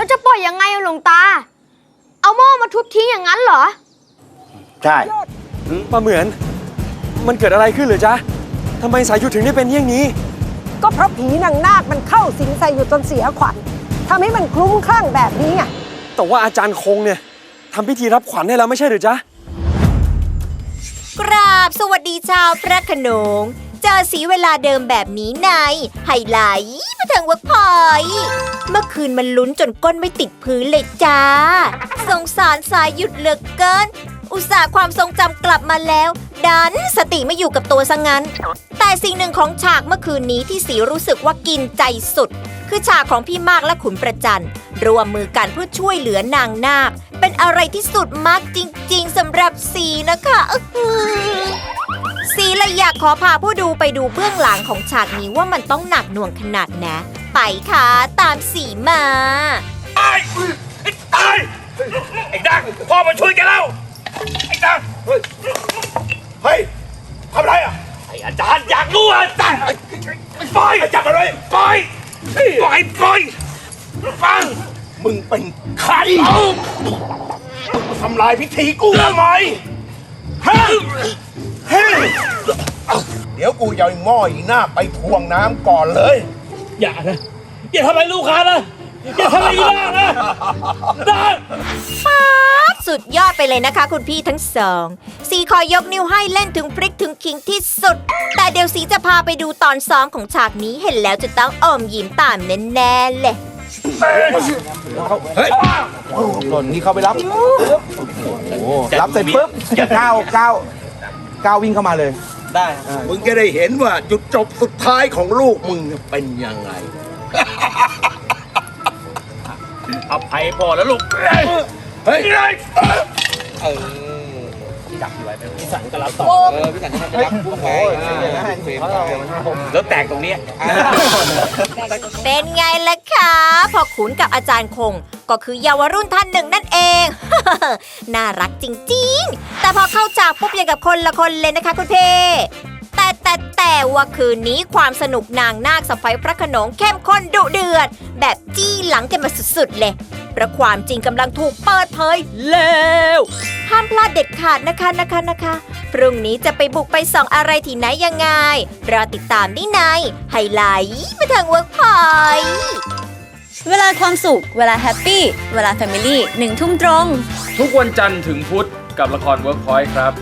แล้วจะปล่อยยังไงอะหลวงตา เอาหม้อมาทุบทิ้งอย่างนั้นเหรอ ใช่ ป้าเหมือน มันเกิดอะไรขึ้นเหรือจ๊ะทำไมสายหยุดถึงได้เป็นเยี่ยงนี้ ก็เพราะผีนางนาคมันเข้าสิงใส่อยู่จนเสียขวัญทำให้มันคลุ้มคลั่งแบบนี้ไงแต่ว่าอาจารย์คงเนี่ยทำพิธีรับขวัญให้แล้วไม่ใช่หรือจ๊ะ กราบสวัสดีชาวพระโขนง เจอสีเวลาเดิมแบบนี้ในไฮไลท์มาถึงเวิร์กพอยต์ เมื่อคืนมันลุ้นจนก้นไม่ติดพื้นเลยจ้า สงสารสายหยุดเหลือเกิน อุตส่าห์ความทรงจำกลับมาแล้ว ดันสติไม่อยู่กับตัวซะงั้น แต่สิ่งหนึ่งของฉากเมื่อคืนนี้ที่สีรู้สึกว่ากินใจสุด คือฉากของพี่มากและขุนประจันรวมมือกันเพื่อช่วยเหลือนางนาค เป็นอะไรที่สุดมากจริง ๆสำหรับสีนะคะ ขอพาผู้ดูไปดูเบื้องหลังของฉากนี้ว่ามันต้องหนักหน่วงขนาดไหนะ ไปค่ะ ตามสีมา ตายตายไอ้ดังพ่อมาช่วยแกแล้วไอ้ดังเฮ้ยเฮ้ยทำอะไรอะไอ้อาจารย์อยากรู้อะอาจารย์ปล่อยจับมันไว้ปล่อยปล่อยปล่อยฟังมึงเป็นใครเอาทำลายพิธีกูทำไมฮะเฮ้ย เดี๋ยวกูจะเอาไอ้หม้ออีหน้าไปทวงน้ำก่อนเลย อย่านะ อย่าทำอะไรลูกค้านะ อย่าทำอะไรอีล่านะดังสุดยอดไปเลยนะคะคุณพี่ทั้งสองสีขอยกนิ้วให้เล่นถึงพริกถึงขิงที่สุด แต่เดี๋ยวสีจะพาไปดูตอนซ้อมของฉากนี้เห็นแล้วจะต้องอมยิ้มตามแน่ๆเลยเฮ้ยหล่นนี่เขาไปรับรับเสร็จปุ๊บก้าวก้าวก้าววิ่งเข้ามาเลย ได้มึงจะได้เห็นว่าจุดจบสุดท้ายของลูกมึงเป็นยังไง อภัยพอแล้วลูก เฮ้ย นี่เลยแล้วแตกตรงนี้เป็นไงล่ะคะพอขุนกับอาจารย์คง ก็คือเยาวรุ่นท่านหนึ่งนั่นเอง น่ารักจริงๆ แต่พอเข้าฉากปุ๊บยังกับคนละคนเลยนะคะคุณเพแต่แต่แต่ว่าคืนนี้ความสนุกนางนาคสะไฟพระโขนงเข้มข้นดุเดือด แบบจี้หลังกันมาสุดๆเลยเพราะความจริงกำลังถูกเปิดเผยแล้ว ห้ามพลาดเด็ดขาดนะคะนะคะนะคะ พรุ่งนี้จะไปบุกไปส่องอะไรที่ไหนยังไง รอติดตามได้ในไฮไลท์มาทางเวิร์กพอยต์เวลาความสุข เวลาแฮปปี้ เวลาแฟมิลี่หนึ่งทุ่มตรง ทุกวันจันทร์ถึงพุธกับละคร Workpoint ครับ